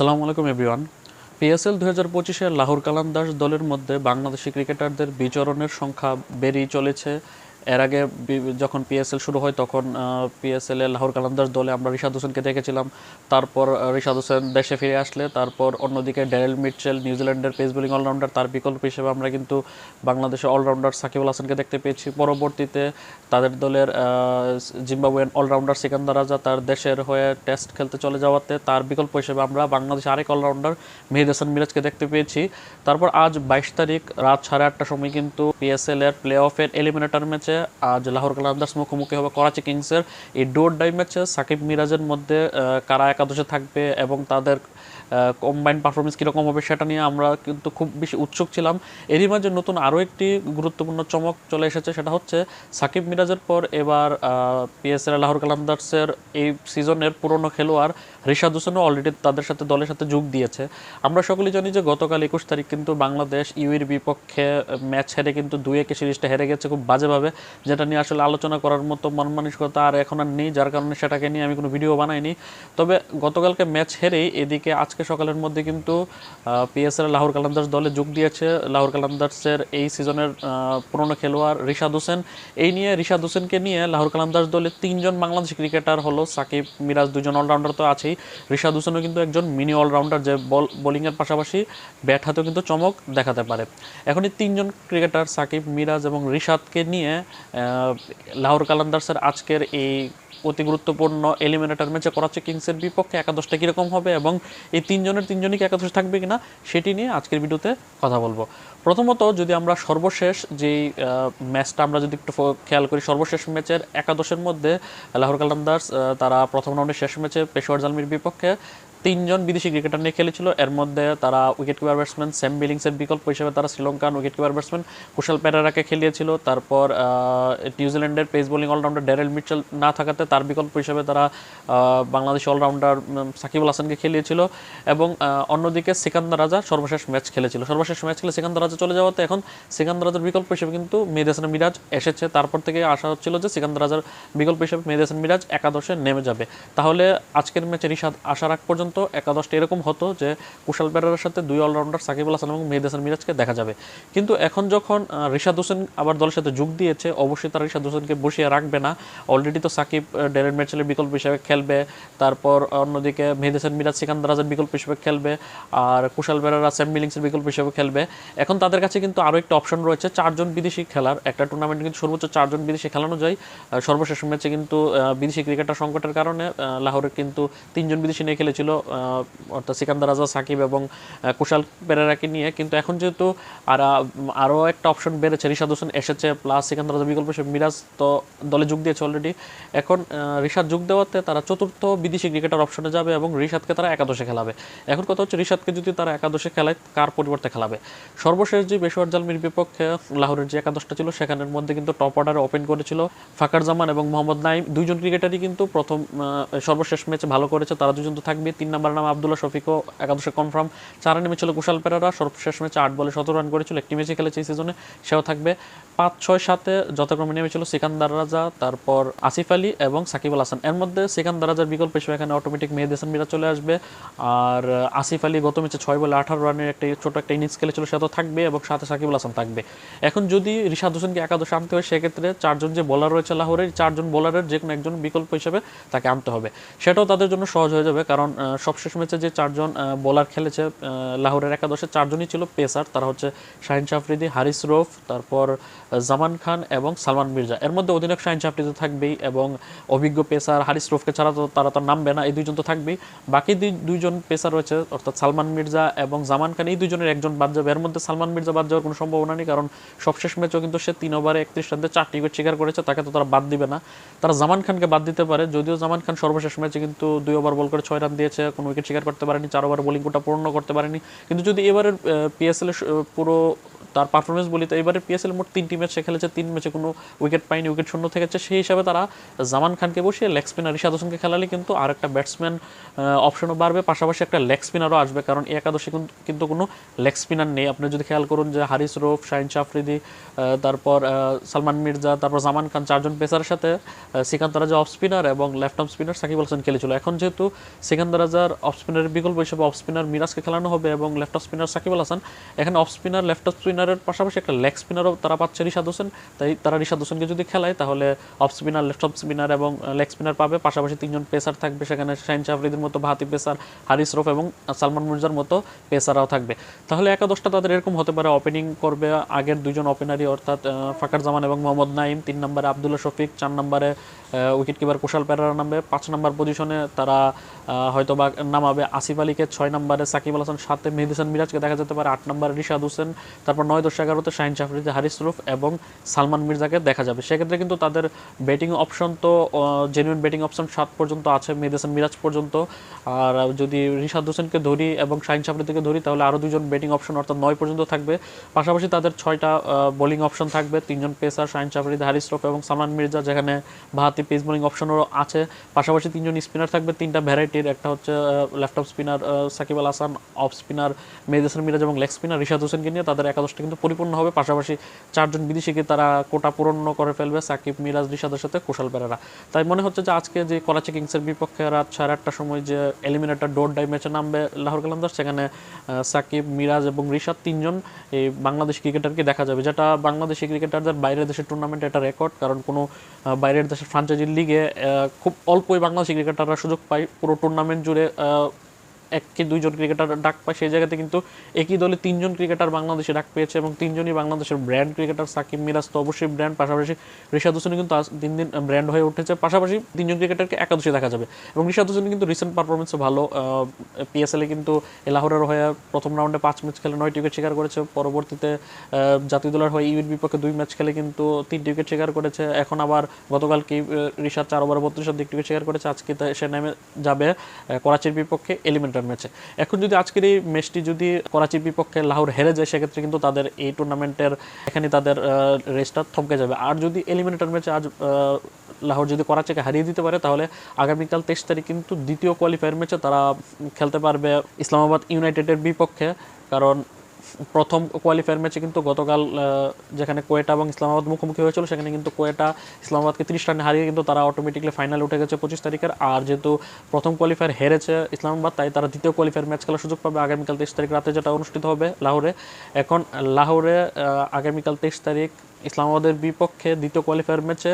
আসসালামু আলাইকুম, everyone. PSL দু হাজার পঁচিশে লাহোর কালান্দাস দলের মধ্যে বাংলাদেশি ক্রিকেটারদের বিচরণের সংখ্যা বেড়েই চলেছে। এর আগে যখন পিএসএল শুরু হয়, তখন পিএসএল এ লাহোর কালান্দাস দলে আমরা রিশাদ হোসেনকে দেখেছিলাম। তারপর রিশাদ হোসেন দেশে ফিরে আসলে, তারপর অন্যদিকে ড্যারেল মিটচেল নিউজিল্যান্ডের পেস বোলিং অলরাউন্ডার তার বিকল্প হিসেবে আমরা কিন্তু বাংলাদেশের অলরাউন্ডার সাকিবুল হাসানকে দেখতে পেয়েছি। পরবর্তীতে তাদের দলের জিম্বাবুয়েন অলরাউন্ডার সিকান্দার রাজা তার দেশের হয়ে টেস্ট খেলতে চলে যাওয়াতে তার বিকল্প হিসেবে আমরা বাংলাদেশের আরেক অলরাউন্ডার মেহেদ হাসান মিরাজকে দেখতে পেয়েছি। তারপর আজ বাইশ তারিখ রাত সাড়ে আটটার সময় কিন্তু পিএসএল এর প্লে অফের এলিমিনেটর ম্যাচে আজ লাহোর কালান্দার্স মুখোমুখি হবে করাচি কিংসের। এই ডোর ডাই ম্যাচে, সাকিব মিরাজের মধ্যে কারা একাদশে থাকবে এবং তাদের কম্বাইন পারফরমেন্স কীরকম হবে সেটা নিয়ে আমরা কিন্তু খুব বেশি উৎসুক ছিলাম। এরই মাঝে নতুন আরও একটি গুরুত্বপূর্ণ চমক চলে এসেছে, সেটা হচ্ছে সাকিব মিরাজের পর এবার পিএসএল লাহোর কালামদার্সের এই সিজনের পুরনো খেলোয়াড় রিশাদ হোসেনও অলরেডি তাদের সাথে দলের সাথে যোগ দিয়েছে। আমরা সকলেই জানি যে গতকাল একুশ তারিখ কিন্তু বাংলাদেশ ইউএর বিপক্ষে ম্যাচ হেরে কিন্তু দুই একে সিরিজটা হেরে গেছে খুব বাজেভাবে, যেটা নিয়ে আসলে আলোচনা করার মতো মনমানসিকতা আর এখন আর নেই, যার কারণে সেটাকে নিয়ে আমি কোনো ভিডিও বানাইনি। তবে গতকালকে ম্যাচ হেরেই এদিকে আজকে সকালের মধ্যে কিন্তু পিএসএল লাহোর কালান্দার্স দলে যোগ দিয়েছে। লাহোর কালান্দার্সের এই সিজনের পুরনো খেলোয়াড় রিশাদ হোসেন। এই নিয়ে রিশাদ হোসেনকে নিয়ে লাহোর কালান্দার্স দলে তিনজন বাংলাদেশ ক্রিকেটার হলো সাকিব, মিরাজ, দুজন অলরাউন্ডার তো আছেই। রিশাদ হোসেনও কিন্তু একজন মিনি অলরাউন্ডার যে বল, বোলিংয়ের পাশাপাশি ব্যাট হাতেও কিন্তু চমক দেখাতে পারে। এখন এই তিনজন ক্রিকেটার সাকিব, মিরাজ এবং রিশাদকে নিয়ে লাহোর কালান্দার্সের আজকের এই অতি গুরুত্বপূর্ণ এলিমিনেটর ম্যাচে করাচ্ছে কিংসের বিপক্ষে। একাদশটা কীরকম হবে এবং এই তিনজনের তিনজনই কি একাদশ থাকবে কিনা সেটি নিয়ে আজকের ভিডিওতে কথা বলব। প্রথমত যদি আমরা সর্বশেষ যেই ম্যাচটা আমরা যদি একটু খেয়াল করি সর্বশেষ ম্যাচের একাদশের মধ্যে লাহোর কালান্দার্স আহ, তারা প্রথম রাউন্ডের শেষ ম্যাচে পেশোয়ার জালমির বিপক্ষে তিনজন বিদেশি ক্রিকেটার নিয়ে খেলেছিল। এর মধ্যে তারা উইকেট কিপার ব্যাটসম্যান স্যাম বিলিংসের বিকল্প হিসেবে তারা Sri Lankan wicket keeper batsman Kusal পেরারাকে খেলিয়েছিল। তারপর নিউজিল্যান্ডের pace bowling allrounder Darryl Mitchell না থাকাতে তার বিকল্প হিসেবে তারা বাংলাদেশ অলরাউন্ডার সাকিবুল হাসানকে খেলিয়েছিল এবং অন্যদিকে সিকান্দার রাজা সর্বশেষ ম্যাচ খেলেছিল। সর্বশেষ ম্যাচ খেলে সিকান্দার রাজা চলে যাওয়াতে এখন সিকান্দার রাজার বিকল্প হিসেবে কিন্তু মেহেদ হাসান মিরাজ এসেছে। তারপর থেকে আশা হচ্ছিল যে সিকান্দার রাজার বিকল্প হিসেবে মেহেদ হাসান মিরাজ একাদশে নেমে যাবে। তাহলে আজকের ম্যাচে রিশাদ আসার আগ পর্যন্ত একাদশটা এরকম হতো যে কুশাল পেরারের সাথে দুই অলরাউন্ডার সাকিবুল হাসান এবং মেহেদ হাসান মিরাজকে দেখা যাবে। কিন্তু এখন যখন রিশাদ হোসেন আবার দলের সাথে যোগ দিয়েছে অবশ্যই তারা রিশাদ হোসেনকে বসিয়ে রাখবে না। অলরেডি তো সাকিব ডেরেন মেচেলের বিকল্প হিসেবে খেলবে তারপর অন্যদিকে মেহেদ হাসান মিরাজ সিকান্দার বিকল্প হিসেবে খেলবে আর কুশাল বেরারা স্যাম বিলিংসের বিকল্প হিসেবে খেলবে। এখন তাদের কাছে কিন্তু আরও একটা অপশন রয়েছে চারজন বিদেশি খেলার। একটা টুর্নামেন্টে কিন্তু সর্বোচ্চ চারজন বিদেশি খেলানো যায়। সর্বশেষ ম্যাচে কিন্তু বিদেশি ক্রিকেটার সংকটের কারণে আহ, লাহোরে কিন্তু তিনজন বিদেশি নিয়ে খেলেছিল অর্থাৎ সিকান্দার রাজা, সাকিব এবং কুশাল পেরেরাকে নিয়ে। কিন্তু এখন যেহেতু আর আরও একটা অপশন বেড়েছে, রিশাদ হোসেন এসেছে প্লাস সিকান্দার রাজা বিকল্প হিসেবে মিরাজ তো দলে যোগ দিয়েছে অলরেডি এখন রিশাদ যোগ দেওয়াতে তারা চতুর্থ বিদেশি ক্রিকেটার অপশনে যাবে এবং রিশাদকে তারা একাদশে খেলাবে। এখন কথা হচ্ছে রিশাদকে যদি তারা একাদশে খেলায়, কার পরিবর্তে খেলাবে? সর্বশেষ যে বেশওয়ার জালমির বিপক্ষে লাহোরের যে একাদশটা ছিল, সেখানের মধ্যে কিন্তু টপ অর্ডারে ওপেন করেছিল ফাকার জামান এবং মোহাম্মদ নাইম দুইজন ক্রিকেটারই কিন্তু প্রথম সর্বশেষ ম্যাচে ভালো করেছে, তারা দুজন তো থাকবে তিন নম্বর নাম আবদুল্লাহ শফিকও একাদশে কনফার্ম চারে নেমেছিল কুশাল পেরারা, সর্বশেষ ম্যাচে আট বলে সতেরো রান করেছিল। একটি ম্যাচে খেলেছে এই সিজনে সেও থাকবে। পাঁচ, ছয়, সাতে যথাক্রমে নেমেছিল সিকান্দার রাজা, তারপর আসিফ আলী এবং সাকিবুল হাসান। এর মধ্যে সিকান্দার রাজার বিকল্প হিসেবে এখানে অটোমেটিক মেহেদ হাসান মিরাজ চলে আসবে। আর আসিফ আলী গত ম্যাচে ছয় বলে আঠারো রানের একটা ছোট একটা ইনিংস খেলেছিল সে তো থাকবে এবং সাথে সাকিবুল হাসান থাকবে। এখন যদি রিশাদ হোসেনকে একাদশে আনতে হয়, সেক্ষেত্রে চারজন যে বোলার রয়েছে লাহোরের, চারজন বোলারের যে কোনো একজন বিকল্প হিসেবে তাকে আনতে হবে। সেটাও তাদের জন্য সহজ হয়ে যাবে, কারণ সবশেষ ম্যাচে যে চারজন বোলার খেলেছে লাহোরের একাদশে চারজনই ছিল পেসার তারা হচ্ছে শাহিন শাফরিদি, হারিস রৌফ, তারপর জামান খান এবং সালমান মির্জা। এর মধ্যে অধিনায়ক শাহিন শাফরিদি থাকবেই এবং অভিজ্ঞ পেসার হারিস রৌফকে ছাড়া তো তারা তো নামবে না, এই দুইজন তো থাকবেই। বাকি দুই, দুইজন পেসার রয়েছে, অর্থাৎ সালমান মির্জা এবং জামান খান, এই দুজনের একজন বাদ যাবে। এর মধ্যে সালমান মির্জা বাদ যাওয়ার কোনো সম্ভাবনা নেই, কারণ সবশেষ ম্যাচেও কিন্তু সে তিন ওভারে একত্রিশ রান দিয়ে চারটি উইকেট শিকার করেছে, তাকে তো তারা বাদ দিবে না। তারা জামান খানকে বাদ দিতে পারে, যদিও জামান খান সর্বশেষ ম্যাচে কিন্তু দুই ওভার বল করে ছয় রান দিয়েছে কোনো উইকেট শিকার করতে পারেনি, চার ওভার বোলিং কোটা পূর্ণ করতে পারেনি। কিন্তু যদি এবারের পিএসএল পুরো তার পারফরমেন্স বলি তো এবারে পিএসএল মোট তিনটি ম্যাচ সে খেলেছে তিন ম্যাচে কোনো উইকেট পায়নি উইকেট শূন্য থেকেছে। সেই হিসাবে তারা জামান খানকে বসিয়ে লেগ স্পিনার রিশাদ হোসেনকে খেলালে কিন্তু আর একটা ব্যাটসম্যান অপশনও বাড়বে। পাশাপাশি একটা লেগ স্পিনারও আসবে কারণ একাদশে কিন্তু- কোনো লেগ স্পিনার নেই। আপনি যদি খেয়াল করুন যে হারিস রৌফ শাহিন শাফরিদি তারপর সালমান মির্জা তারপর জামান খান চারজন পেসারের সাথে আহ, সিকান্ত রাজা অফ স্পিনার এবং left arm spinner Shakib Al Hasan খেলেছিল। এখন যেহেতু সিকান্ত রাজার অফ স্পিনারের বিকল্প হিসেবে অফ স্পিনার মিরাজকে খেলানো হবে এবং left off spinner Shakib Hasan এখানে অফ স্পিনার লেফট অফ স্পিনারের পাশাপাশি একটা লেগ স্পিনারও তারা পাচ্ছে রিশাদ হোসেন। তাই তারা রিশাদ হোসেনকে যদি খেলায়, তাহলে off spinner, left off spinner এবং লেগ স্পিনার পাবে। পাশাপাশি তিনজন পেসার থাকবে সেখানে, শাহিন শাফরিদের মতো ভাতি পেসার, হারিস রফ এবং সালমান মির্জার মতো পেসাররাও থাকবে। তাহলে একাদশটা তাদের এরকম হতে পারে। ওপেনিং করবে আগের দুজন ওপেনারই অর্থাৎ ফাকার জামান এবং মোহাম্মদ নাইম তিন নম্বরে আবদুল্লাহ শফিক, চার নম্বরে উইকেট কিপার কুশাল পেরারা নামবে। পাঁচ নম্বর পজিশনে তারা হয়তো বা নামাবে। আসিফ আলীকে ছয় নম্বরে সাকিব আল হাসান, সাথে মেহেদি হাসান মিরাজকে দেখা যেতে পারে। আট নম্বরে রিশাদ হোসেন। তারপর নয় দশ এগারোতে শাহিন শাফরিদে হারিস রুফ এবং সালমান মির্জাকে দেখা যাবে। সেক্ষেত্রে কিন্তু তাদের ব্যাটিং অপশন তো জেনুইন ব্যাটিং অপশন সাত পর্যন্ত আছে, মেহেদি হাসান মিরাজ পর্যন্ত। আর যদি রিশাদ হোসেনকে ধরি এবং শাহিন শাফরিদিকে ধরি, তাহলে আরও দুজন ব্যাটিং অপশন অর্থাৎ নয় পর্যন্ত থাকবে। পাশাপাশি তাদের ছয়টা বোলিং অপশন থাকবে। তিনজন পেসার শাহিন শাফরিদ হারিস রফ এবং সালমান মির্জা, যেখানে বাহাতি পেস বোলিং অপশনও আছে। পাশাপাশি তিনজন স্পিনার থাকবে, তিনটা ভ্যারাইটির একটা হচ্ছে left off spinner Shakib Al Hasan off spinner Mehedi Hasan Miraz এবং লেগ স্পিনার রিশাদ হোসেনকে নিয়ে তাদের একাদশটা কিন্তু পরিপূর্ণ হবে। পাশাপাশি চারজন বিদেশিকে তারা কোটা পূরণ করে ফেলবে, সাকিব, মিরাজ, রিশাদের সাথে কুশাল পেরারা তাই মনে হচ্ছে যে আজকে যে করাচি কিংসের বিপক্ষে রাত সাড়ে আটটার সময় যে এলিমিনেটার ডোর ডাই ম্যাচে নামবে লাহোর কালান্দার সেখানে সাকিব, মিরাজ এবং রিশাদ তিনজন এই বাংলাদেশ ক্রিকেটারকে দেখা যাবে। যেটা বাংলাদেশি ক্রিকেটারদের বাইরের দেশের টুর্নামেন্টে এটা রেকর্ড কারণ কোনো বাইরের দেশের ফ্রাঞ্চাইজি লিগে খুব অল্পই বাংলাদেশি ক্রিকেটাররা সুযোগ পায় পুরো টুর্নামেন্ট জুড়ে আহ, এক কি দুইজন ক্রিকেটার ডাক পায় সেই জায়গাতে কিন্তু একই দলে তিনজন ক্রিকেটার বাংলাদেশে ডাক পেয়েছে এবং তিনজনই বাংলাদেশের ব্র্যান্ড ক্রিকেটার সাকিব মিরাজ তো অবশ্যই ব্র্যান্ড পাশাপাশি রিশাদ হোসেন কিন্তু দিন দিন ব্র্যান্ড হয়ে উঠেছে। পাশাপাশি তিনজন ক্রিকেটারকে একাদশে দেখা যাবে এবং রিশাদ হোসেন কিন্তু রিসেন্ট পারফরমেন্সও ভালো পিএসএলে কিন্তু এলাহোরের হয়ে প্রথম রাউন্ডে পাঁচ ম্যাচ খেলে নয়টি উইকেট শিকার করেছে। পরবর্তীতে জাতীয় দলের হয়ে ইউএর বিপক্ষে দুই ম্যাচ খেলে কিন্তু তিনটি উইকেট শিকার করেছে। এখন আবার গতকাল কি রিশাদ চার ওভারে বত্রিশ একটি উইকেট শিকার করেছে। আজকে সে নেমে যাবে করাচির বিপক্ষে। এলিমিনেটর ম্যাচে। এখন যদি আজকের এই ম্যাচটি যদি করাচির বিপক্ষে লাহোর হেরে যায়, সেক্ষেত্রে কিন্তু তাদের এই টুর্নামেন্টের এখানে তাদের রেসটা থমকে যাবে। আর যদি এলিমিনেটর ম্যাচে আজ লাহোর যদি করাচিকে হারিয়ে দিতে পারে, তাহলে আগামীকাল তেইশ তারিখ কিন্তু দ্বিতীয় কোয়ালিফায়ার ম্যাচে তারা খেলতে পারবে ইসলামাবাদ ইউনাইটেডের বিপক্ষে। কারণ প্রথম কোয়ালিফায়ার ম্যাচে কিন্তু গতকাল যেখানে কোয়েটা এবং ইসলামাবাদ মুখোমুখি হয়েছিল, সেখানে কিন্তু কোয়েটা ইসলামাবাদকে তিরিশ রানে হারিয়ে কিন্তু তারা অটোমেটিকলি ফাইনালে উঠে গেছে পঁচিশ তারিখের। আর যেহেতু প্রথম কোয়ালিফায়ার হেরেছে ইসলামাবাদ, তাই তারা দ্বিতীয় কোয়ালিফায়ার ম্যাচ খেলার সুযোগ পাবে আগামীকাল তেইশ তারিখ রাতে, যেটা অনুষ্ঠিত হবে লাহোরে। এখন লাহোরে আগামীকাল তেইশ তারিখ ইসলামাবাদের বিপক্ষে দ্বিতীয় কোয়ালিফায়ার ম্যাচে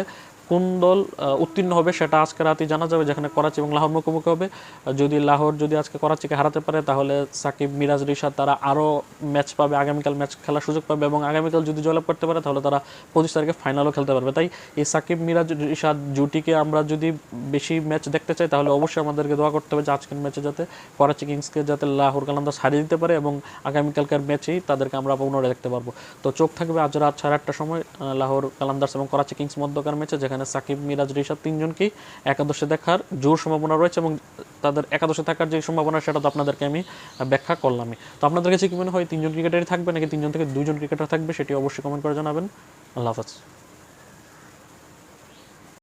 কোন দল উত্তীর্ণ হবে সেটা আজকে রাতেই জানা যাবে, যেখানে করাচি এবং লাহোর মুখোমুখি হবে। যদি লাহোর যদি আজকে করাচিকে হারাতে পারে, তাহলে সাকিব, মিরাজ, রিশাদ তারা আরও ম্যাচ পাবে, আগামীকাল ম্যাচ খেলার সুযোগ পাবে এবং আগামীকাল যদি জয়লাভ করতে পারে, তাহলে তারা পঁচিশ তারিখে ফাইনালও খেলতে পারবে। তাই এই সাকিব, মিরাজ, রিশাদ জুটিকে আমরা যদি বেশি ম্যাচ দেখতে চাই, তাহলে অবশ্যই আমাদেরকে দোয়া করতে হবে যে আজকের ম্যাচে যাতে করাচি কিংসকে যাতে লাহোর কালান্দাস হারিয়ে দিতে পারে এবং আগামীকালকার ম্যাচেই তাদেরকে আমরা পুনরায় দেখতে পারব। তো চোখ থাকবে আজ রাত সাড়ে আটটার সময় লাহোর কালান্দার্স এবং করাচি কিংস মধ্যকার ম্যাচে যেখানে সাকিব, মিরাজ, রিশাদ তিনজনকেই একাদশে দেখার জোর সম্ভাবনা রয়েছে এবং তাদের একাদশে থাকার যে সম্ভাবনা সেটা তো আপনাদেরকে আমি ব্যাখ্যা করলামই। তো আপনাদের কাছে কি মনে হয়, তিনজন ক্রিকেটারই থাকবে নাকি তিনজন থেকে দুজন ক্রিকেটার থাকবে সেটি অবশ্যই কমেন্ট করে জানাবেন। আল্লাহ হাফাজ।